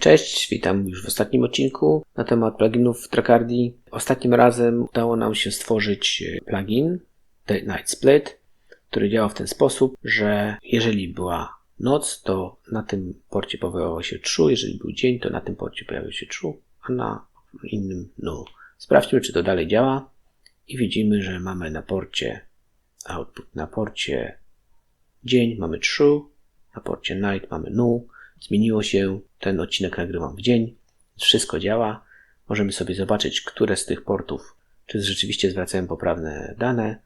Cześć, witam już w ostatnim odcinku na temat pluginów w. Ostatnim razem udało nam się stworzyć e, plugin Day Night Split, który działa w ten sposób, że jeżeli była noc, to na tym porcie pojawiało się true, jeżeli był dzień, to na tym porcie pojawił się true, a na innym null. Sprawdźmy, czy to dalej działa i widzimy, że mamy na porcie output, na porcie dzień mamy true, na porcie night mamy null. Zmieniło się, ten odcinek nagrywam w dzień, wszystko działa. Możemy sobie zobaczyć, które z tych portów, czy rzeczywiście zwracają poprawne dane.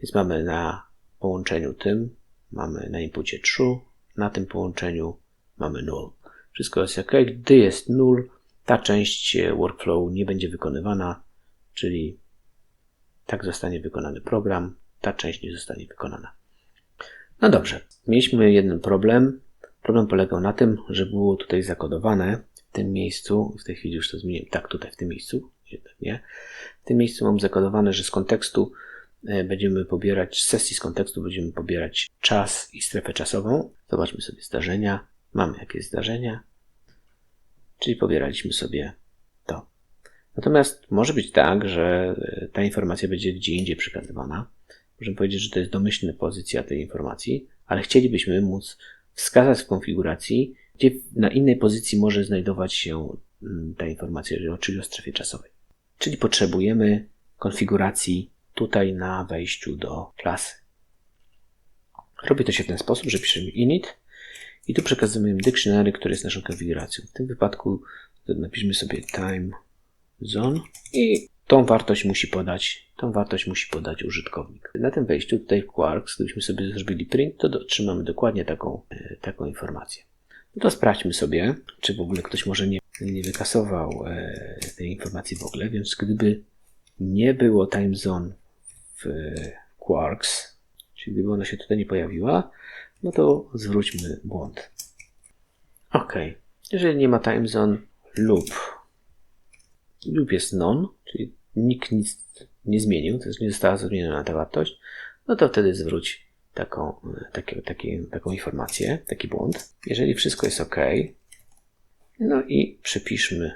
Więc mamy na połączeniu tym, mamy na inpucie true, na tym połączeniu mamy null. Wszystko jest ok. Gdy jest null, ta część workflow nie będzie wykonywana, czyli tak zostanie wykonany program, ta część nie zostanie wykonana. No dobrze, mieliśmy jeden problem. Problem polegał na tym, że było tutaj zakodowane w tym miejscu, w tej chwili już to zmieniłem, tak, tutaj w tym miejscu, nie. W tym miejscu mam zakodowane, że z kontekstu e, będziemy pobierać, z sesji z kontekstu będziemy pobierać czas i strefę czasową. Zobaczmy sobie zdarzenia. Mamy jakieś zdarzenia, czyli pobieraliśmy sobie to. Natomiast może być tak, że e, ta informacja będzie gdzie indziej przekazywana. Możemy powiedzieć, że to jest domyślna pozycja tej informacji, ale chcielibyśmy móc wskazać w konfiguracji, gdzie na innej pozycji może znajdować się mm, ta informacja, czyli o strefie czasowej. Czyli potrzebujemy konfiguracji tutaj na wejściu do klasy. Robi to się w ten sposób, że piszemy init i tu przekazujemy dictionary, który jest naszą konfiguracją. W tym wypadku napiszmy sobie time zone i tą wartość musi podać, tą wartość musi podać użytkownik. Na tym wejściu tutaj w Quarks, gdybyśmy sobie zrobili print, to otrzymamy dokładnie taką, e, taką informację. No to sprawdźmy sobie, czy w ogóle ktoś może nie, nie wykasował e, tej informacji w ogóle, więc gdyby nie było time zone w Quarks, czyli gdyby ona się tutaj nie pojawiła, no to zwróćmy błąd. Ok. Jeżeli nie ma time zone lub lub jest non, czyli nikt nic nie zmienił, jest nie została zmieniona ta wartość, no to wtedy zwróć taką, takie, takie, taką informację, taki błąd. Jeżeli wszystko jest ok, no i przypiszmy,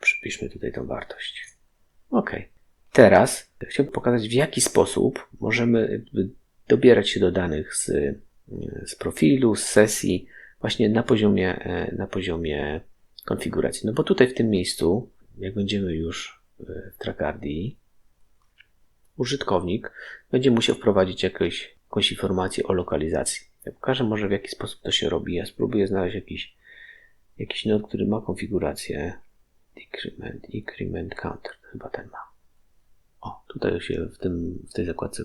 przypiszmy tutaj tą wartość. Ok. Teraz chciałbym pokazać, w jaki sposób możemy dobierać się do danych z, z profilu, z sesji, właśnie na poziomie, na poziomie konfiguracji. No bo tutaj w tym miejscu, jak będziemy już w Tracardii, użytkownik będzie musiał wprowadzić jakąś, jakąś informację o lokalizacji. Ja pokażę może w jaki sposób to się robi. Ja spróbuję znaleźć jakiś, jakiś node, który ma konfigurację decrement, increment counter. Chyba ten ma. O, tutaj się w, tym, w tej zakładce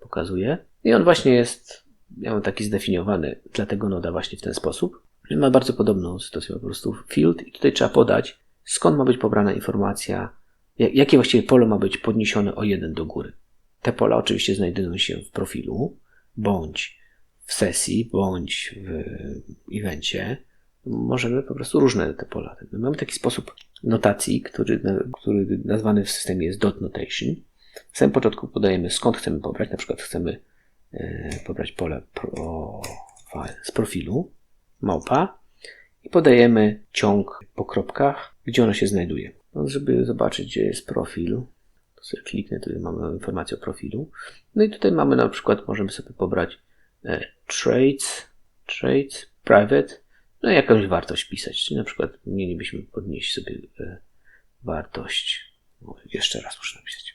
pokazuje. I on właśnie jest, ja mam taki zdefiniowany dla tego noda właśnie w ten sposób. Ma bardzo podobną sytuację, po prostu field i tutaj trzeba podać, skąd ma być pobrana informacja jakie właściwie pole ma być podniesione o jeden do góry. Te pola oczywiście znajdują się w profilu, bądź w sesji, bądź w evencie. Możemy po prostu różne te pola. Mamy taki sposób notacji, który, który nazwany w systemie jest dot notation. W samym początku podajemy skąd chcemy pobrać, na przykład chcemy e, pobrać pole z profilu, małpa i podajemy ciąg po kropkach, gdzie ono się znajduje. No, żeby zobaczyć, gdzie jest profil, to sobie kliknę, tutaj mamy informację o profilu. No i tutaj mamy na przykład, możemy sobie pobrać e, trades, trades, private, no i jakąś wartość pisać. Czyli na przykład mielibyśmy podnieść sobie e, wartość. O, jeszcze raz muszę napisać.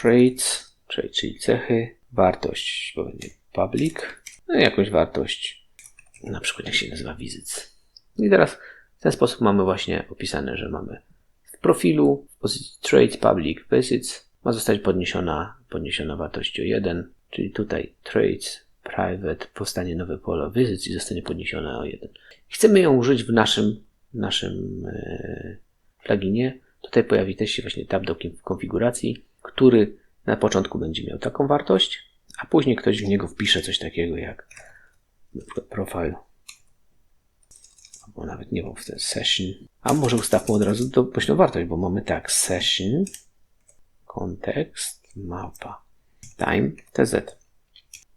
Trades, trade, czyli cechy, wartość będzie public, no i jakąś wartość, na przykład jak się nazywa wizyt. I teraz w ten sposób mamy właśnie opisane, że mamy w profilu w pozycji Trade Public Visits ma zostać podniesiona, podniesiona wartość o 1, czyli tutaj Trades Private powstanie nowe pole Visits i zostanie podniesione o 1. Chcemy ją użyć w naszym, naszym e, pluginie. Tutaj pojawi się właśnie tab do konfiguracji, który na początku będzie miał taką wartość, a później ktoś w niego wpisze coś takiego jak profile bo nawet nie był w ten session. A może ustawmy od razu domyślną wartość, bo mamy tak, session, kontekst, mapa, time, tz.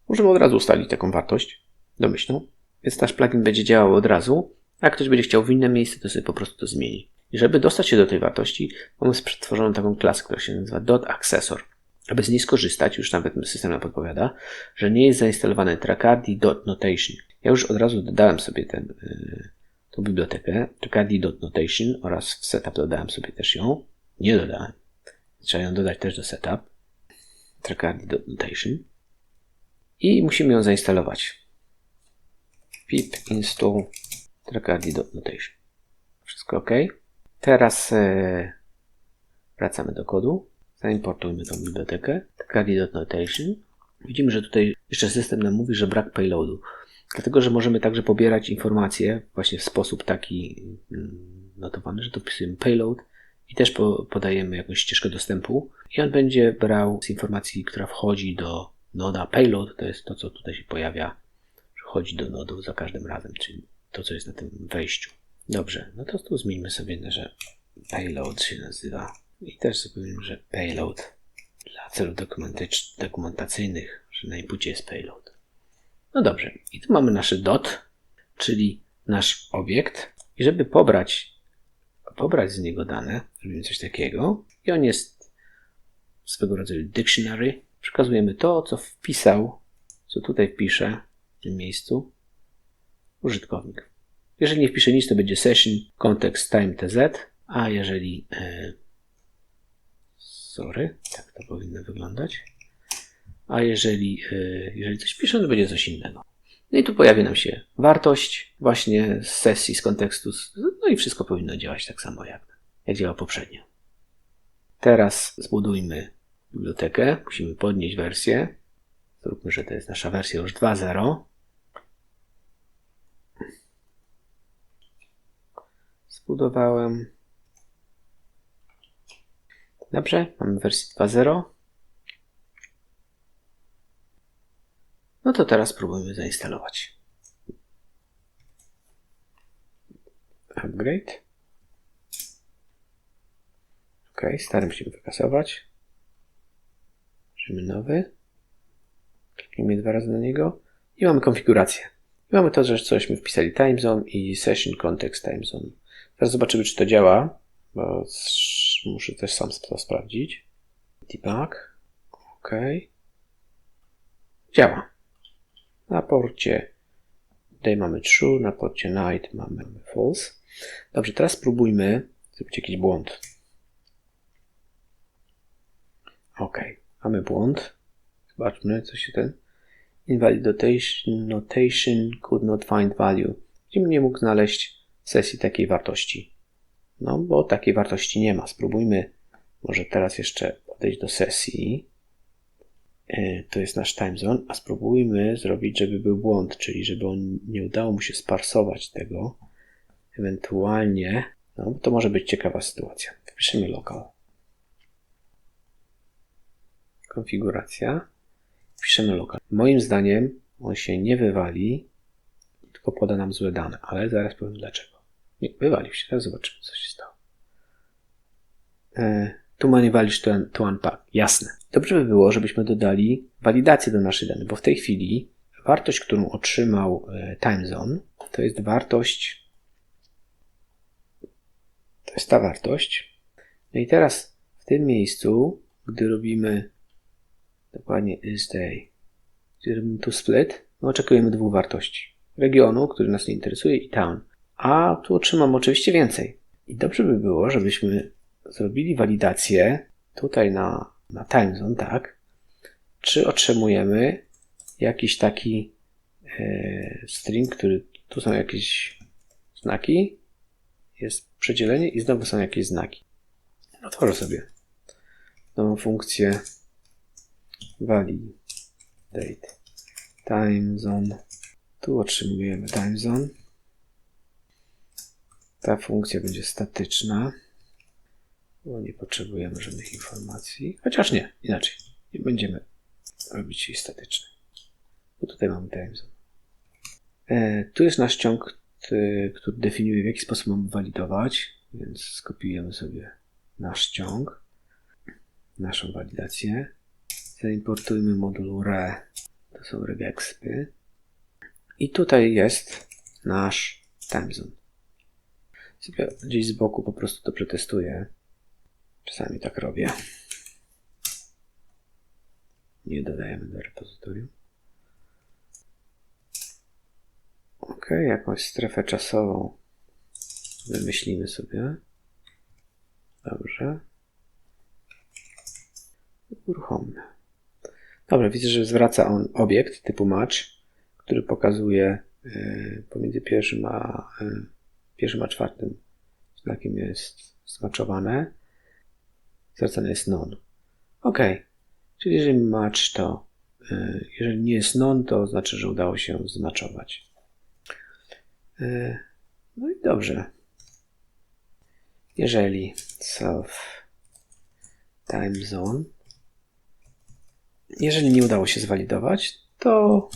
Możemy od razu ustalić taką wartość domyślną. Więc nasz plugin będzie działał od razu, a jak ktoś będzie chciał w inne miejsce, to sobie po prostu to zmieni. I żeby dostać się do tej wartości, mamy przetworzoną taką klasę, która się nazywa .accessor. Aby z niej skorzystać, już nawet system nam podpowiada, że nie jest zainstalowany trackardi.notation. Ja już od razu dodałem sobie ten, yy, tą bibliotekę trackardi.notation oraz w setup dodałem sobie też ją. Nie dodałem. Trzeba ją dodać też do setup trackardi.notation i musimy ją zainstalować. pip install trackardi.notation. Wszystko ok. Teraz e, wracamy do kodu. Zaimportujmy tą bibliotekę. Trackardi.notation. Widzimy, że tutaj jeszcze system nam mówi, że brak payloadu. Dlatego, że możemy także pobierać informacje właśnie w sposób taki mm, notowany, że tu wpisujemy payload i też podajemy jakąś ścieżkę dostępu i on będzie brał z informacji, która wchodzi do noda payload, to jest to, co tutaj się pojawia, wchodzi do nodów za każdym razem, czyli to, co jest na tym wejściu. Dobrze, no to tu zmieńmy sobie, że payload się nazywa i też sobie że payload dla celów dokumentacyjnych, że na jest payload. No dobrze, i tu mamy nasze dot, czyli nasz obiekt. I żeby pobrać, pobrać z niego dane, robimy coś takiego. I on jest swego rodzaju dictionary, przekazujemy to, co wpisał, co tutaj wpisze w tym miejscu. Użytkownik. Jeżeli nie wpisze nic, to będzie session context time tz, a jeżeli e, sorry, tak to powinno wyglądać. A jeżeli, e, jeżeli coś pisze, to będzie coś innego. No i tu pojawi nam się wartość właśnie z sesji, z kontekstu, no i wszystko powinno działać tak samo jak, jak działa poprzednio. Teraz zbudujmy bibliotekę, musimy podnieść wersję. Zróbmy, że to jest nasza wersja już 2.0. Zbudowałem. Dobrze, mamy wersję 2.0. No to teraz spróbujmy zainstalować. Upgrade. Ok, stary musimy wykasować. Bierzemy nowy. Kliknijmy dwa razy na niego. I mamy konfigurację. I mamy to, że cośmy wpisali time zone i session context time zone. Teraz zobaczymy, czy to działa, bo muszę też sam to sprawdzić. Debug. OK. Działa. Na porcie day mamy true, na porcie night mamy false. Dobrze, teraz spróbujmy zrobić jakiś błąd. OK. Mamy błąd. Zobaczmy, co się ten. Invalid notation could not find value. Gdzie nie mógł znaleźć sesji takiej wartości. No, bo takiej wartości nie ma. Spróbujmy może teraz jeszcze podejść do sesji. E, to jest nasz time zone, a spróbujmy zrobić, żeby był błąd, czyli żeby on nie udało mu się sparsować tego. Ewentualnie, no to może być ciekawa sytuacja. Wpiszemy local konfiguracja, wpiszemy lokal. Moim zdaniem on się nie wywali, tylko poda nam złe dane, ale zaraz powiem dlaczego. Nie, wywalił się, teraz zobaczymy, co się stało. E, tu values to, to unpack. Jasne. Dobrze by było, żebyśmy dodali walidację do naszych danych, bo w tej chwili wartość, którą otrzymał e, timezone, to jest wartość, to jest ta wartość. No i teraz w tym miejscu, gdy robimy Dokładnie is day. Gdzie robimy tu split, no oczekujemy dwóch wartości. Regionu, który nas nie interesuje i town. A tu otrzymam oczywiście więcej. I dobrze by było, żebyśmy zrobili walidację tutaj na, na time zone, tak? Czy otrzymujemy jakiś taki e, string, który tu są jakieś znaki, jest przedzielenie i znowu są jakieś znaki. Otworzę sobie nową funkcję validate time zone. Tu otrzymujemy time zone. Ta funkcja będzie statyczna, bo nie potrzebujemy żadnych informacji. Chociaż nie, inaczej. Nie będziemy robić jej statycznej. Bo tutaj mamy time zone. E, tu jest nasz ciąg, który definiuje w jaki sposób mamy walidować, więc skopiujemy sobie nasz ciąg, naszą walidację. Zaimportujmy moduł re. To są regexpy. I tutaj jest nasz timezone. Sobie gdzieś z boku po prostu to przetestuję. Czasami tak robię. Nie dodajemy do repozytorium. Ok, jakąś strefę czasową wymyślimy sobie. Dobrze. Uruchommy. Dobra, widzę, że zwraca on obiekt typu match, który pokazuje y, pomiędzy pierwszym a, y, pierwszym a czwartym znakiem jest zmaczowane. Zwracane jest non. Ok. Czyli jeżeli match to, y, jeżeli nie jest non, to znaczy, że udało się zmaczować. Y, No i dobrze. Jeżeli self time zone jeżeli nie udało się zwalidować, to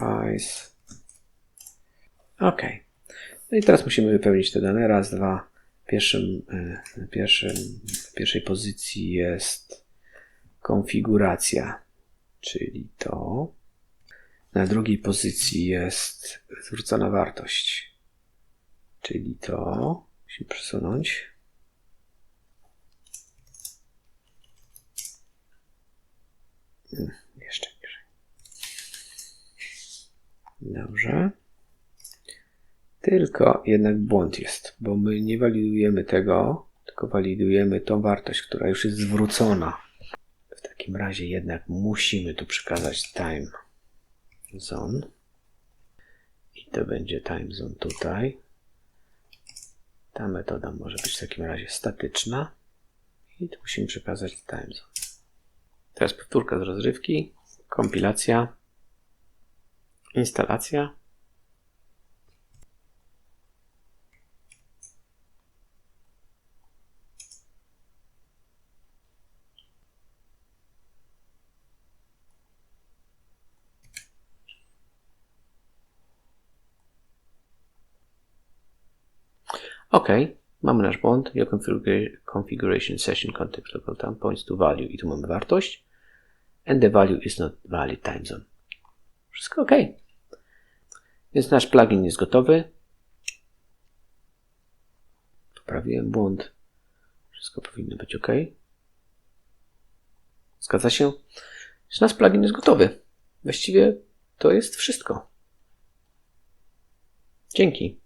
rise. OK. No i teraz musimy wypełnić te dane. Raz, dwa. Pierwszym, y, pierwszym, w pierwszej pozycji jest konfiguracja, czyli to. Na drugiej pozycji jest zwrócona wartość, czyli to. Musimy przesunąć. Mm, Jeszcze niżej. Dobrze. Tylko jednak błąd jest, bo my nie walidujemy tego, tylko walidujemy tą wartość, która już jest zwrócona. W takim razie jednak musimy tu przekazać time zone. I to będzie time zone tutaj. Ta metoda może być w takim razie statyczna. I tu musimy przekazać time zone. Teraz powtórka z rozrywki, kompilacja, instalacja. OK, mamy nasz błąd. Your configura- configuration session contains local time points to value i tu mamy wartość. And the value is not valid time zone. Wszystko OK. Więc nasz plugin jest gotowy. Poprawiłem błąd. Wszystko powinno być OK. Zgadza się? Więc nasz plugin jest gotowy. Właściwie to jest wszystko. Dzięki.